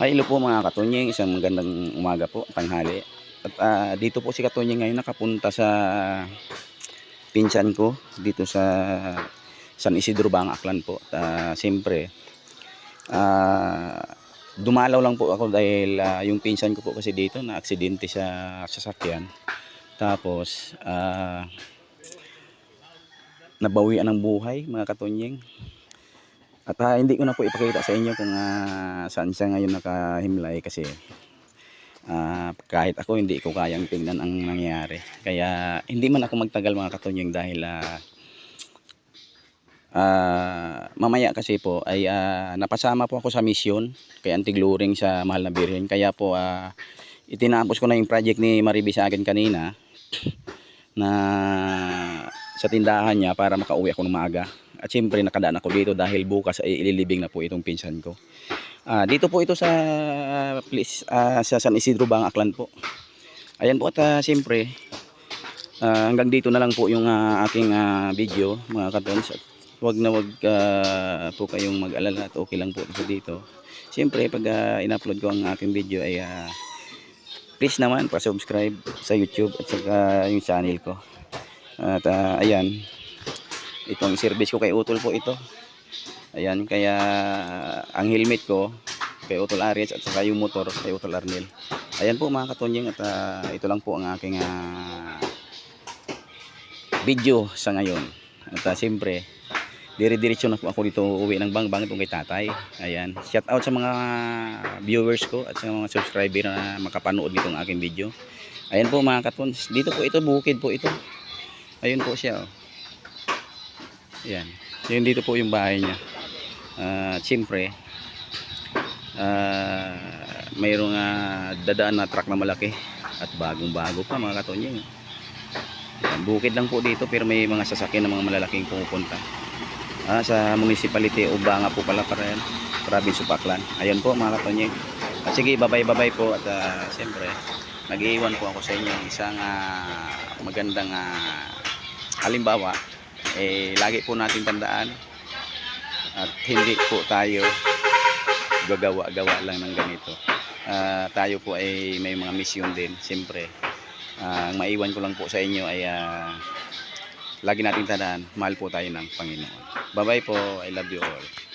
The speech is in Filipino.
Hi, hello po mga katunying. Isang magandang umaga po, tanghali. At ah, dito po si Katunying ngayon nakapunta sa pinsan ko dito sa San Isidro Bang Aklan po. At ah, siyempre, ah, dumalaw lang po ako dahil ah, yung pinsan ko po kasi dito na aksidente sa sasakyan. Tapos, ah, nabawian ng buhay mga katunying. At ah, hindi ko na po ipakita sa inyo kung ah, saan siya ngayon nakahimlay kasi ah, kahit ako hindi ko kayang tingnan ang nangyayari. Kaya hindi man ako magtagal mga katunying dahil ah, ah, mamaya kasi po ay ah, napasama po ako sa misyon kay Antigluring sa Mahal na Birhen. Kaya po ah, itinapos ko na yung project ni Mariby sa akin kanina na sa tindahan niya para makauwi ako ng maaga. At siyempre nakadaan ako dito dahil bukas ay ililibing na po itong pinsan ko. Ah, dito po ito sa place ah, sa San Isidro Bang Aklan po. Ayan po at ah, siyempre ah, hanggang dito na lang po yung ah, aking ah, video mga katons. At wag na wag ah, po kayong mag-alala at okay lang po ito dito. Siyempre pag ah, in-upload ko ang aking video ay ah, please naman pa-subscribe sa YouTube at saka yung channel ko. At ah, ayan, itong service ko kay Utol po ito. Ayan, kaya ang helmet ko kay Utol Aries at saka yung motor kay Utol Arnel. Ayan po mga katonyeng at ah, ito lang po ang aking ah, video sa ngayon. At uh, siyempre, dire-diretso na po ako dito uwi ng bangbang itong kay tatay. Ayan, shout out sa mga viewers ko at sa mga subscriber na makapanood nitong aking video. Ayan po mga katons, dito po ito, bukid po ito. Ayun po siya. Oh. Ayan. Yun dito po yung bahay niya. Ah, siyempre, ah, mayroong ah, dadaan na truck na malaki at bagong bago pa mga katonyeng. Ayan, bukid lang po dito pero may mga sasakyan na mga malalaking pumupunta. Ah, sa municipality o banga po pala para yan. Province of Aklan. Ayan po mga katonyeng. At sige, babay-babay po at ah, siyempre, nag-iwan po ako sa inyo ng isang ah, magandang ah, halimbawa eh lagi po natin tandaan at hindi po tayo gagawa-gawa lang ng ganito. Ah, tayo po ay may mga misyon din siyempre. Ah, ang maiwan ko lang po sa inyo ay ah, lagi natin tandaan mahal po tayo ng Panginoon. Bye bye po. I love you all